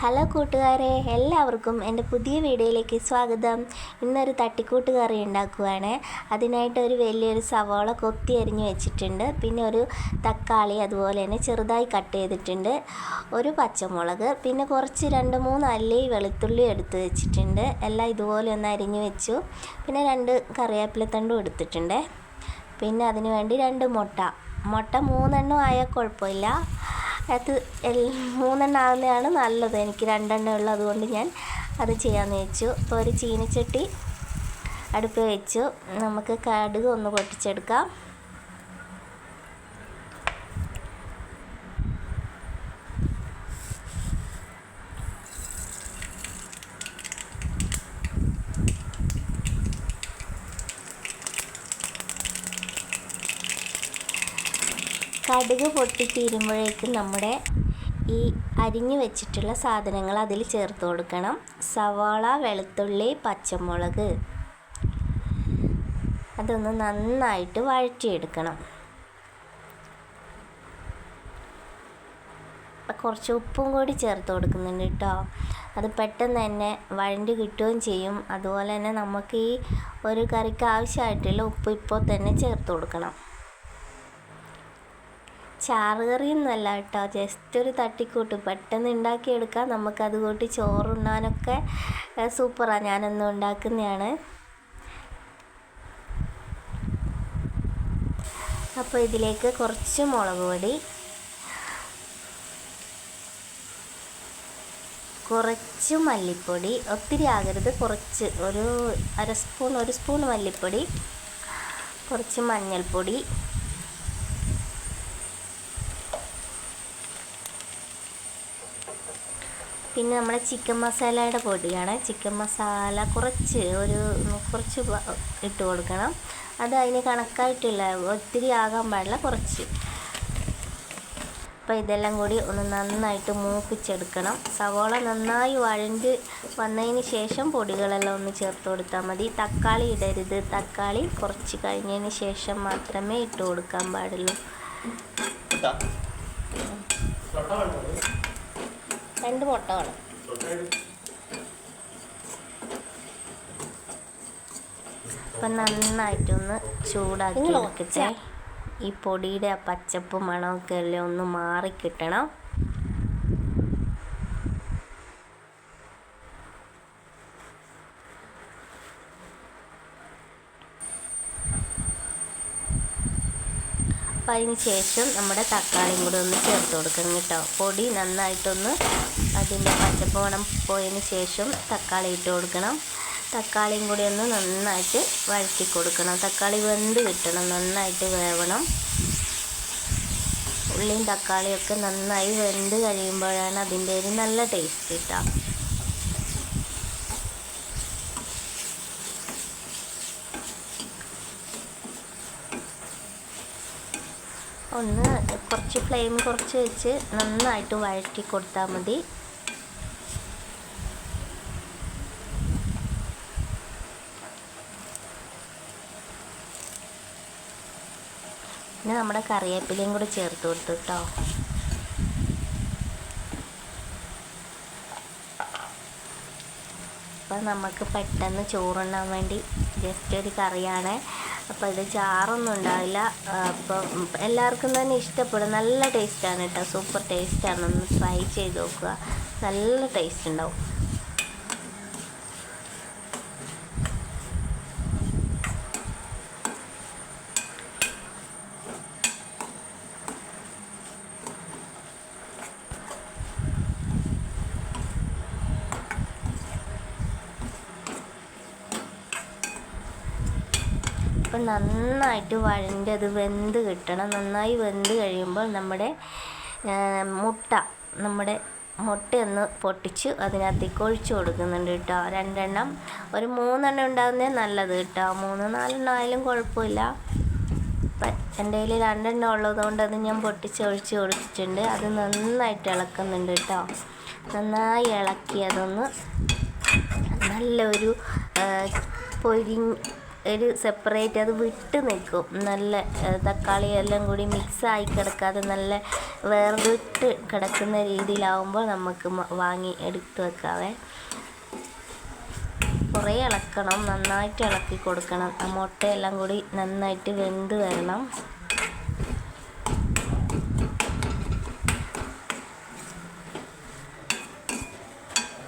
Hello കൂട്ടുകാരെ എല്ലാവർക്കും എന്റെ പുതിയ വീഡിയോയിലേക്ക് സ്വാഗതം. ഇന്നൊരു തട്ടിക്കൂട്ട് കറി ഉണ്ടാക്കുവാണ്. അതിനായിട്ട് ഒരു വലിയൊരു സവോള കൊത്തി അരിഞ്ഞ് വെച്ചിട്ടുണ്ട്. പിന്നെ ഒരു തക്കാളി അതുപോലെ തന്നെ ചെറുതായി കട്ട് ചെയ്തിട്ടുണ്ട്. ഒരു പച്ചമുളക് പിന്നെ കുറച്ച് രണ്ട് മൂന്ന് അല്ലി വെളുത്തുള്ളി എടുത്ത് വെച്ചിട്ടുണ്ട്. എല്ലാം ഇതുപോലെ ഒന്ന് അരിഞ്ഞ് വെച്ചു. പിന്നെ രണ്ട് കറിവേപ്പിലത്തണ്ടും എടുത്തിട്ടുണ്ട്. പിന്നെ അതിന് വേണ്ടി രണ്ട് മുട്ട. മുട്ട മൂന്നെണ്ണം ആയാൽ കുഴപ്പമില്ല. അത് മൂന്നെണ്ണം ആകുന്നതാണ് നല്ലത്. എനിക്ക് രണ്ടെണ്ണം ഉള്ളത് കൊണ്ട് ഞാൻ അത് ചെയ്യാമെന്ന് വെച്ചു. അപ്പോൾ ഒരു ചീനിച്ചട്ടി അടുപ്പ് വെച്ചു. നമുക്ക് കടുക് ഒന്ന് പൊട്ടിച്ചെടുക്കാം. കടുക് പൊട്ടിത്തീരുമ്പോഴേക്കും നമ്മുടെ ഈ അരിഞ്ഞു വെച്ചിട്ടുള്ള സാധനങ്ങൾ അതിൽ ചേർത്ത് കൊടുക്കണം. സവാള വെളുത്തുള്ളി പച്ചമുളക്. അതൊന്ന് നന്നായിട്ട് വഴറ്റിയെടുക്കണം. കുറച്ച് ഉപ്പും കൂടി ചേർത്ത് കൊടുക്കുന്നുണ്ട് കേട്ടോ. അത് പെട്ടെന്ന് തന്നെ വഴണ്ടി കിട്ടുകയും ചെയ്യും. അതുപോലെ തന്നെ നമുക്ക് ഈ ഒരു കറിക്ക് ആവശ്യമായിട്ടുള്ള ഉപ്പ് ഇപ്പോൾ തന്നെ ചേർത്ത് കൊടുക്കണം. ചാറുകറിയൊന്നുമല്ല കേട്ടോ. ജസ്റ്റ് ഒരു തട്ടിക്കൂട്ട്. പെട്ടെന്ന് ഉണ്ടാക്കിയെടുക്കാം. നമുക്കത് കൂട്ടി ചോറുണ്ണാനൊക്കെ സൂപ്പറാണ് ഞാനൊന്നും ഉണ്ടാക്കുന്നതാണ്. അപ്പോൾ ഇതിലേക്ക് കുറച്ച് മുളക് പൊടി കുറച്ച് മല്ലിപ്പൊടി ഒത്തിരി ആകരുത്. കുറച്ച് ഒരു അര സ്പൂൺ ഒരു സ്പൂൺ മല്ലിപ്പൊടി കുറച്ച് മഞ്ഞൾപ്പൊടി പിന്നെ നമ്മുടെ ചിക്കൻ മസാലയുടെ പൊടിയാണ്. ചിക്കൻ മസാല കുറച്ച് ഒരു കുറച്ച് ഇട്ട് കൊടുക്കണം. അത് അതിന് കണക്കായിട്ടില്ല ഒത്തിരി ആകാൻ പാടില്ല കുറച്ച്. അപ്പോൾ ഇതെല്ലാം കൂടി ഒന്ന് നന്നായിട്ട് മൂപ്പിച്ചെടുക്കണം. സവോള നന്നായി വഴണ്ട് വന്നതിന് ശേഷം പൊടികളെല്ലാം ഒന്ന് ചേർത്ത് കൊടുത്താൽ മതി. തക്കാളി ഇടരുത്. തക്കാളി കുറച്ച് കഴിഞ്ഞതിന് ശേഷം മാത്രമേ ഇട്ട് കൊടുക്കാൻ പാടുള്ളൂ. രണ്ട് മുട്ട വേണം അപ്പം നന്നായിട്ടൊന്ന് ചൂടാക്കി എടുക്കട്ടെ. ഈ പൊടിയുടെ ആ പച്ചപ്പ് മണമൊക്കെ എല്ലാം ഒന്ന് മാറിക്കിട്ടണം. അപ്പം അതിന് ശേഷം നമ്മുടെ തക്കാളിയും കൂടെ ഒന്ന് ചേർത്ത് കൊടുക്കണം കേട്ടോ. പൊടി നന്നായിട്ടൊന്ന് അതിന്റെ പച്ചപ്പ് മണം പോയതിന് ശേഷം തക്കാളി ഇട്ട് കൊടുക്കണം. തക്കാളിയും കൂടി ഒന്ന് നന്നായിട്ട് വഴറ്റി കൊടുക്കണം. തക്കാളി വെന്ത് കിട്ടണം നന്നായിട്ട് വേവണം. ഉള്ളിയും തക്കാളിയൊക്കെ നന്നായി വെന്ത് കഴിയുമ്പോഴാണ് അതിന്റെ ഒരു നല്ല ടേസ്റ്റ് കിട്ടുക ഒന്ന് കുറച്ച് ഫ്ലെയിം കുറച്ച് വെച്ച് നന്നായിട്ട് വഴറ്റി കൊടുത്താൽ മതി. പിന്നെ നമ്മുടെ കറിവേപ്പിലയും കൂടി ചേർത്ത് കൊടുത്തു കേട്ടോ നമുക്ക് പെട്ടെന്ന് ചോറുണ്ണാൻ വേണ്ടി ജസ്റ്റ് ഒരു കറിയാണ്. അപ്പോൾ ഇത് ചാറൊന്നും ഉണ്ടാവില്ല. അപ്പോൾ എല്ലാവർക്കും തന്നെ ഇഷ്ടപ്പെടും. നല്ല ടേസ്റ്റാണ് കേട്ടോ. സൂപ്പർ ടേസ്റ്റാണ് ഒന്ന് ട്രൈ ചെയ്ത് നോക്കുക. നല്ല ടേസ്റ്റ് ഉണ്ടാവും. അപ്പം നന്നായിട്ട് വഴണ്ടത് വെന്ത് കിട്ടണം. നന്നായി വെന്ത് കഴിയുമ്പോൾ നമ്മുടെ മുട്ട നമ്മുടെ മുട്ടയൊന്ന് പൊട്ടിച്ച് അതിനകത്തേക്ക് ഒഴിച്ചു കൊടുക്കുന്നുണ്ട് കേട്ടോ. രണ്ടെണ്ണം. ഒരു മൂന്നെണ്ണം ഉണ്ടാകുന്നേ നല്ലത് കേട്ടോ. മൂന്ന് നാലെണ്ണം ആയാലും കുഴപ്പമില്ല എന്റെ കയ്യിൽ രണ്ടെണ്ണം ഉള്ളതുകൊണ്ട് അത് ഞാൻ പൊട്ടിച്ച് ഒഴിച്ച് കൊടുത്തിട്ടുണ്ട്. അത് നന്നായിട്ട് ഇളക്കുന്നുണ്ട് കേട്ടോ. നന്നായി ഇളക്കി അതൊന്ന് നല്ലൊരു പൊരി ഒരു സെപ്പറേറ്റ് അത് വിട്ട് നിൽക്കും. നല്ല തക്കാളി എല്ലാം കൂടി മിക്സായി കിടക്കാതെ നല്ല വേർവിട്ട് കിടക്കുന്ന രീതിയിലാവുമ്പോൾ നമുക്ക് വാങ്ങി എടുത്ത് വെക്കാവേ. കുറേ ഇളക്കണം നന്നായിട്ട് ഇളക്കി കൊടുക്കണം. മുട്ടയെല്ലാം കൂടി നന്നായിട്ട് വെന്ത് വരണം.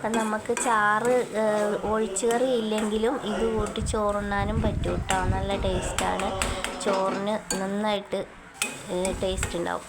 അപ്പം നമുക്ക് ചാറ് ഒഴിച്ചുകറി ഇല്ലെങ്കിലും ഇത് കൂട്ടി ചോറുണ്ണാനും പറ്റും കേട്ടോ നല്ല ടേസ്റ്റാണ്. ചോറിന് നന്നായിട്ട് ടേസ്റ്റ് ഉണ്ടാവും.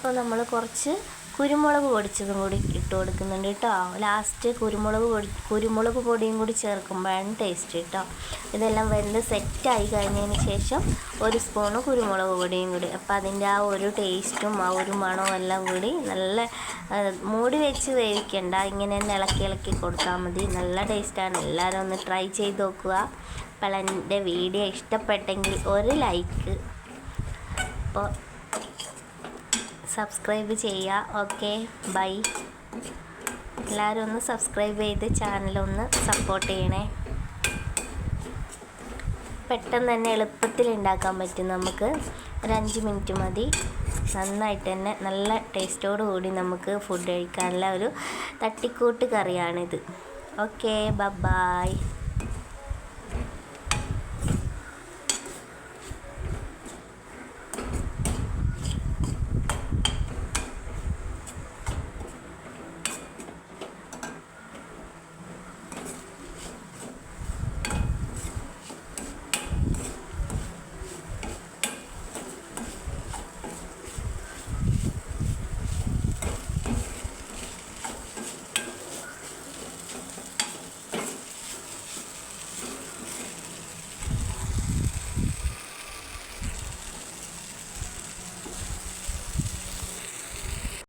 അപ്പോൾ നമ്മൾ കുറച്ച് കുരുമുളക് പൊടിച്ചതും കൂടി ഇട്ട് കൊടുക്കുന്നുണ്ട് കേട്ടോ. ലാസ്റ്റ് കുരുമുളക് പൊടി കുരുമുളക് പൊടിയും കൂടി ചേർക്കുമ്പോഴാണ് ടേസ്റ്റ് കേട്ടോ. ഇതെല്ലാം വെന്ത് സെറ്റായി കഴിഞ്ഞതിന് ശേഷം ഒരു സ്പൂണ് കുരുമുളക് പൊടിയും കൂടി. അപ്പോൾ അതിന്റെ ആ ഒരു ടേസ്റ്റും ആ ഒരു മണവും എല്ലാം കൂടി നല്ല മൂടി വെച്ച് വേവിക്കണ്ട. ഇങ്ങനെ തന്നെ ഇളക്കി ഇളക്കി കൊടുത്താൽ മതി. നല്ല ടേസ്റ്റാണ് എല്ലാവരും ഒന്ന് ട്രൈ ചെയ്ത് നോക്കുക. അപ്പോൾ എന്റെ വീഡിയോ ഇഷ്ടപ്പെട്ടെങ്കിൽ ഒരു ലൈക്ക് അപ്പോൾ സബ്സ്ക്രൈബ് ചെയ്യുക ഓക്കെ ബൈ എല്ലാവരും ഒന്ന് സബ്സ്ക്രൈബ് ചെയ്ത് ചാനലൊന്ന് സപ്പോർട്ട് ചെയ്യണേ. പെട്ടെന്ന് തന്നെ എളുപ്പത്തിൽ ഉണ്ടാക്കാൻ പറ്റും നമുക്ക്. ഒരു അഞ്ച് മിനിറ്റ് മതി. നന്നായിട്ട് തന്നെ നല്ല ടേസ്റ്റോടു കൂടി നമുക്ക് ഫുഡ് കഴിക്കാനുള്ള ഒരു തട്ടിക്കൂട്ട് കറിയാണിത്. Okay bye